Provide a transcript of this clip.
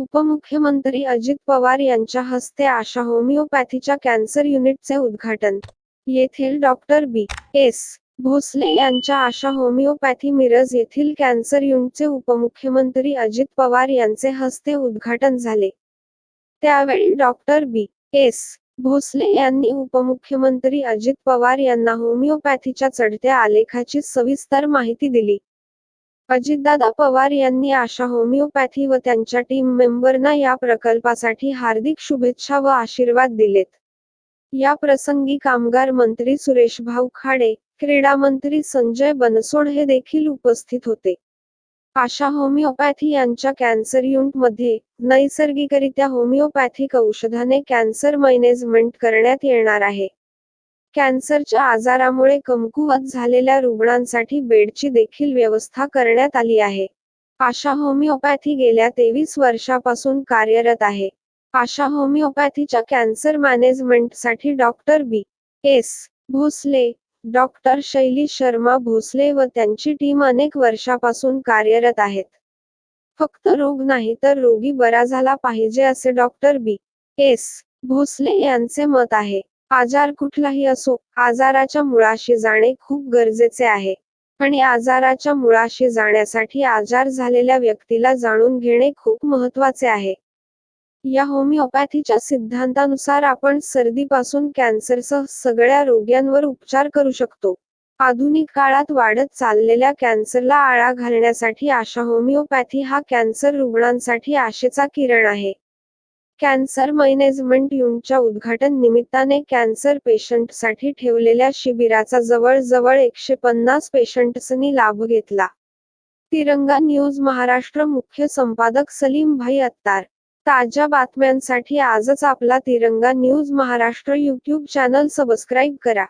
उपमुख्यमंत्री अजित पवार यांच्या हस्ते आशा होमिओपॅथीच्या कॅन्सर युनिटचे उद्घाटन. येथील डॉक्टर बी. एस. भोसले यांच्या आशा होमिओपॅथी मिरज येथील कॅन्सर युनिटचे उपमुख्यमंत्री अजित पवार यांचे हस्ते उद्घाटन झाले. त्यावेळी डॉक्टर बी. एस. भोसले यांनी उपमुख्यमंत्री अजित पवार यांना होमिओपॅथीच्या चढत्या आलेखाची सविस्तर माहिती दिली. अजितदादा पवार यांनी आशा होमिओपॅथी व त्यांच्या टीम मेंबरना या प्रकल्पासाठी हार्दिक शुभेच्छा व आशीर्वाद दिलेत. या प्रसंगी कामगार मंत्री सुरेश भाऊ खाडे क्रीडा मंत्री संजय बनसोड हे देखील उपस्थित होते. आशा होमिओपॅथी यांच्या कॅन्सर युनिटमध्ये नैसर्गिकरित्या होमिओपॅथिक औषधाने कॅन्सर मॅनेजमेंट करण्यात येणार आहे. कॅन्सरच्या आजारामुळे कमकुवत झालेल्या रुग्णांसाठी बेडची देखील व्यवस्था करण्यात आली आहे. आशा होमिओपॅथी गेल्या तेवीस वर्षापासून कार्यरत आहे. आशा होमिओपॅथीच्या cancer मॅनेजमेंटसाठी doctor B. S. Bhosale doctor Shaili Sharma Bhosale व त्यांची टीम अनेक वर्षापासून कार्यरत आहेत. फक्त रोग नाही तर रोगी बरा झाला पाहिजे असे डॉक्टर बी. एस. भोसले यांचे मत आहे. आजार कुठलाही असो आजाराच्या मुळाशी जाणे खूप गरजेचे आहे. आणि आजाराच्या मुळाशी जाण्यासाठी आजार झालेल्या व्यक्तीला जाणून घेणे खूप महत्त्वाचे आहे. या होमिओपॅथीच्या सिद्धांतानुसार आपण सर्दीपासून कॅन्सरसह सगळ्या रोग्यांवर उपचार करू शकतो. आधुनिक काळात वाढत चाललेल्या कॅन्सरला आळा घालण्यासाठी आशा होमिओपॅथी हा कॅन्सर रुग्णांसाठी आशेचा किरण आहे. कॅन्सर मॅनेजमेंट युनिटच्या उद्घाटन निमित्ताने कॅन्सर पेशंटसाठी ठेवलेल्या शिबिराचा जवळजवळ एकशे पन्नास पेशंट्सनी लाभ घेतला. तिरंगा न्यूज महाराष्ट्र मुख्य संपादक सलीम भाई अत्तार. ताज्या बातम्यांसाठी आजच आपला Tiranga news Maharashtra YouTube channel subscribe करा.